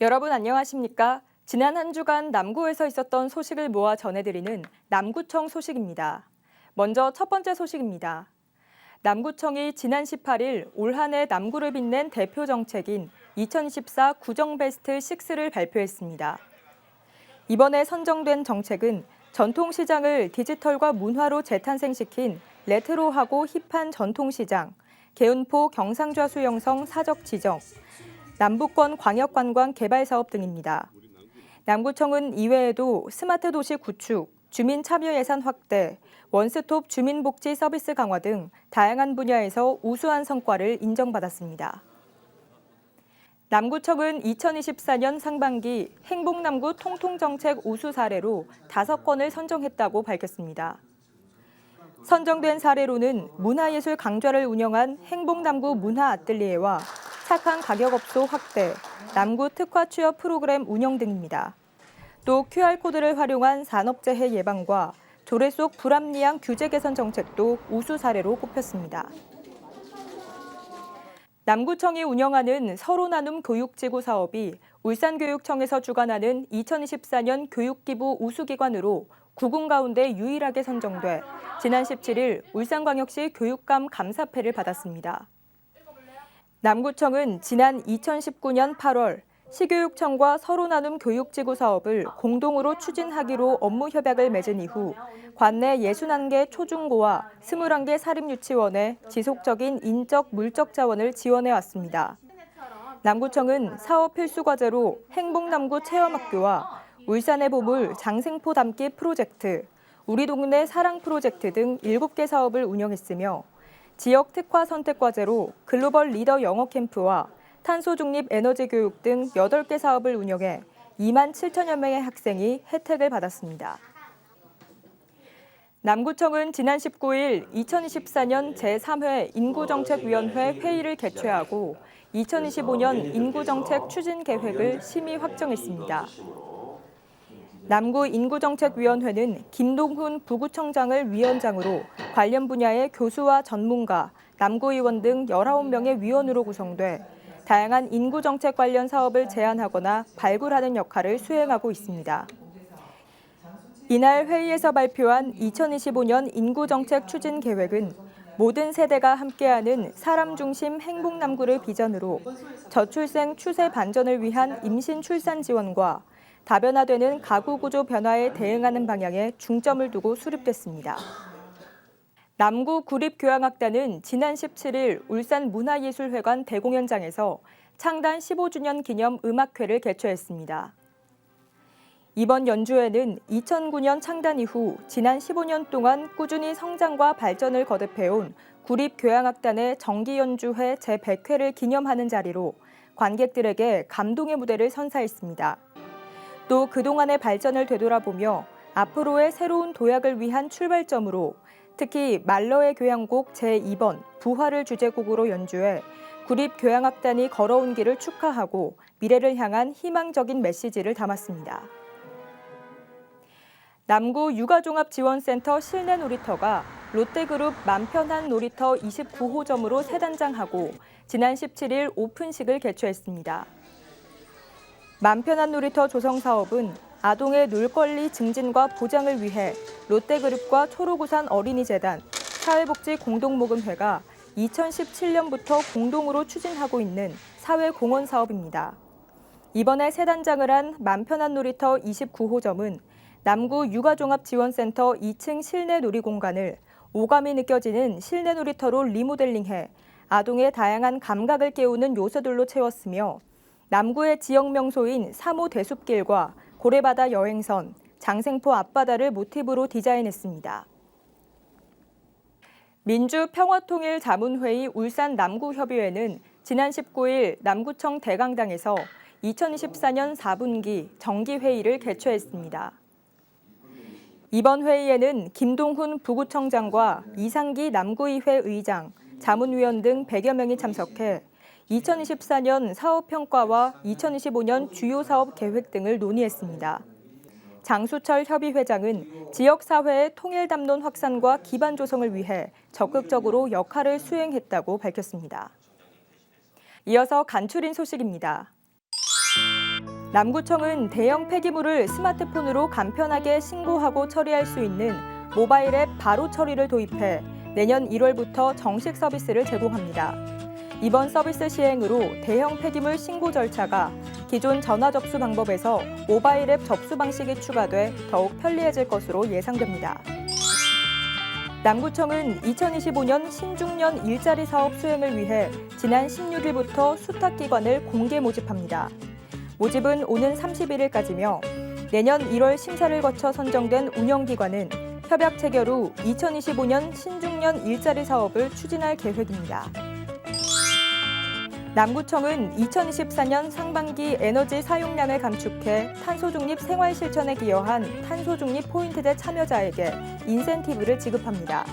여러분 안녕하십니까? 지난 한 주간 남구에서 있었던 소식을 모아 전해드리는 남구청 소식입니다. 먼저 첫 번째 소식입니다. 남구청이 지난 18일 올 한 해 남구를 빛낸 대표 정책인 2024 구정 베스트 6를 발표했습니다. 이번에 선정된 정책은 전통시장을 디지털과 문화로 재탄생시킨 레트로하고 힙한 전통시장, 개운포 경상좌수 형성 사적 지정, 남부권 광역관광 개발 사업 등입니다. 남구청은 이외에도 스마트 도시 구축, 주민 참여 예산 확대, 원스톱 주민복지 서비스 강화 등 다양한 분야에서 우수한 성과를 인정받았습니다. 남구청은 2024년 상반기 행복남구 통통정책 우수 사례로 다섯 건을 선정했다고 밝혔습니다. 선정된 사례로는 문화예술 강좌를 운영한 행복남구 문화아뜰리에와 착한 가격 업소 확대, 남구 특화 취업 프로그램 운영 등입니다. 또 QR코드를 활용한 산업재해 예방과 조례 속 불합리한 규제 개선 정책도 우수 사례로 꼽혔습니다. 남구청이 운영하는 서로 나눔 교육지구 사업이 울산교육청에서 주관하는 2024년 교육기부 우수기관으로 구군 가운데 유일하게 선정돼 지난 17일 울산광역시 교육감 감사패를 받았습니다. 남구청은 지난 2019년 8월 시교육청과 서로 나눔 교육지구 사업을 공동으로 추진하기로 업무 협약을 맺은 이후 관내 61개 초중고와 21개 사립유치원에 지속적인 인적 물적 자원을 지원해 왔습니다. 남구청은 사업 필수 과제로 행복남구 체험학교와 울산의 보물 장생포 담기 프로젝트, 우리 동네 사랑 프로젝트 등 7개 사업을 운영했으며 지역 특화 선택 과제로 글로벌 리더 영어 캠프와 탄소 중립 에너지 교육 등 8개 사업을 운영해 2만 7천여 명의 학생이 혜택을 받았습니다. 남구청은 지난 19일 2024년 제3회 인구정책위원회 회의를 개최하고 2025년 인구정책 추진 계획을 심의 확정했습니다. 남구 인구정책위원회는 김동훈 부구청장을 위원장으로 관련 분야의 교수와 전문가, 남구의원 등 19명의 위원으로 구성돼 다양한 인구정책 관련 사업을 제안하거나 발굴하는 역할을 수행하고 있습니다. 이날 회의에서 발표한 2025년 인구정책 추진 계획은 모든 세대가 함께하는 사람 중심 행복 남구를 비전으로 저출생 추세 반전을 위한 임신 출산 지원과 다변화되는 가구 구조 변화에 대응하는 방향에 중점을 두고 수립됐습니다. 남구 구립교향악단은 지난 17일 울산 문화예술회관 대공연장에서 창단 15주년 기념 음악회를 개최했습니다. 이번 연주회는 2009년 창단 이후 지난 15년 동안 꾸준히 성장과 발전을 거듭해온 구립교향악단의 정기연주회 제100회를 기념하는 자리로 관객들에게 감동의 무대를 선사했습니다. 또 그동안의 발전을 되돌아보며 앞으로의 새로운 도약을 위한 출발점으로 특히 말러의 교향곡 제2번 부활을 주제곡으로 연주해 구립 교향악단이 걸어온 길을 축하하고 미래를 향한 희망적인 메시지를 담았습니다. 남구 육아종합지원센터 실내 놀이터가 롯데그룹 맘편한 놀이터 29호점으로 새 단장하고 지난 17일 오픈식을 개최했습니다. 맘편한 놀이터 조성 사업은 아동의 놀권리 증진과 보장을 위해 롯데그룹과 초록우산 어린이재단, 사회복지공동모금회가 2017년부터 공동으로 추진하고 있는 사회공헌 사업입니다. 이번에 새 단장을 한 맘편한 놀이터 29호점은 남구 육아종합지원센터 2층 실내 놀이공간을 오감이 느껴지는 실내 놀이터로 리모델링해 아동의 다양한 감각을 깨우는 요소들로 채웠으며 남구의 지역 명소인 3호 대숲길과 고래바다 여행선, 장생포 앞바다를 모티브로 디자인했습니다. 민주평화통일자문회의 울산 남구협의회는 지난 19일 남구청 대강당에서 2024년 4분기 정기회의를 개최했습니다. 이번 회의에는 김동훈 부구청장과 이상기 남구의회 의장, 자문위원 등 100여 명이 참석해 2024년 사업 평가와 2025년 주요 사업 계획 등을 논의했습니다. 장수철 협의 회장은 지역 사회의 통일 담론 확산과 기반 조성을 위해 적극적으로 역할을 수행했다고 밝혔습니다. 이어서 간추린 소식입니다. 남구청은 대형 폐기물을 스마트폰으로 간편하게 신고하고 처리할 수 있는 모바일 앱 바로 처리를 도입해 내년 1월부터 정식 서비스를 제공합니다. 이번 서비스 시행으로 대형 폐기물 신고 절차가 기존 전화 접수 방법에서 모바일 앱 접수 방식이 추가돼 더욱 편리해질 것으로 예상됩니다. 남구청은 2025년 신중년 일자리 사업 수행을 위해 지난 16일부터 수탁기관을 공개 모집합니다. 모집은 오는 31일까지며 내년 1월 심사를 거쳐 선정된 운영기관은 협약 체결 후 2025년 신중년 일자리 사업을 추진할 계획입니다. 남구청은 2024년 상반기 에너지 사용량을 감축해 탄소 중립 생활 실천에 기여한 탄소 중립 포인트제 참여자에게 인센티브를 지급합니다.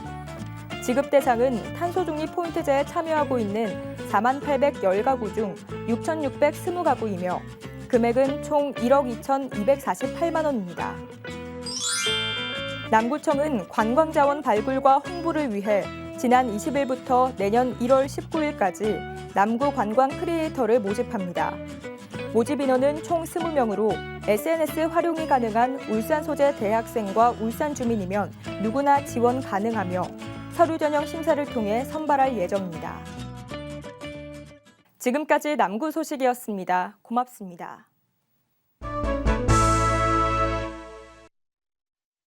지급 대상은 탄소 중립 포인트제에 참여하고 있는 4,810가구 중 6,620가구이며 금액은 총 1억 2,248만 원입니다. 남구청은 관광자원 발굴과 홍보를 위해 지난 20일부터 내년 1월 19일까지 남구 관광 크리에이터를 모집합니다. 모집 인원은 총 20명으로 SNS 활용이 가능한 울산 소재 대학생과 울산 주민이면 누구나 지원 가능하며 서류 전형 심사를 통해 선발할 예정입니다. 지금까지 남구 소식이었습니다. 고맙습니다.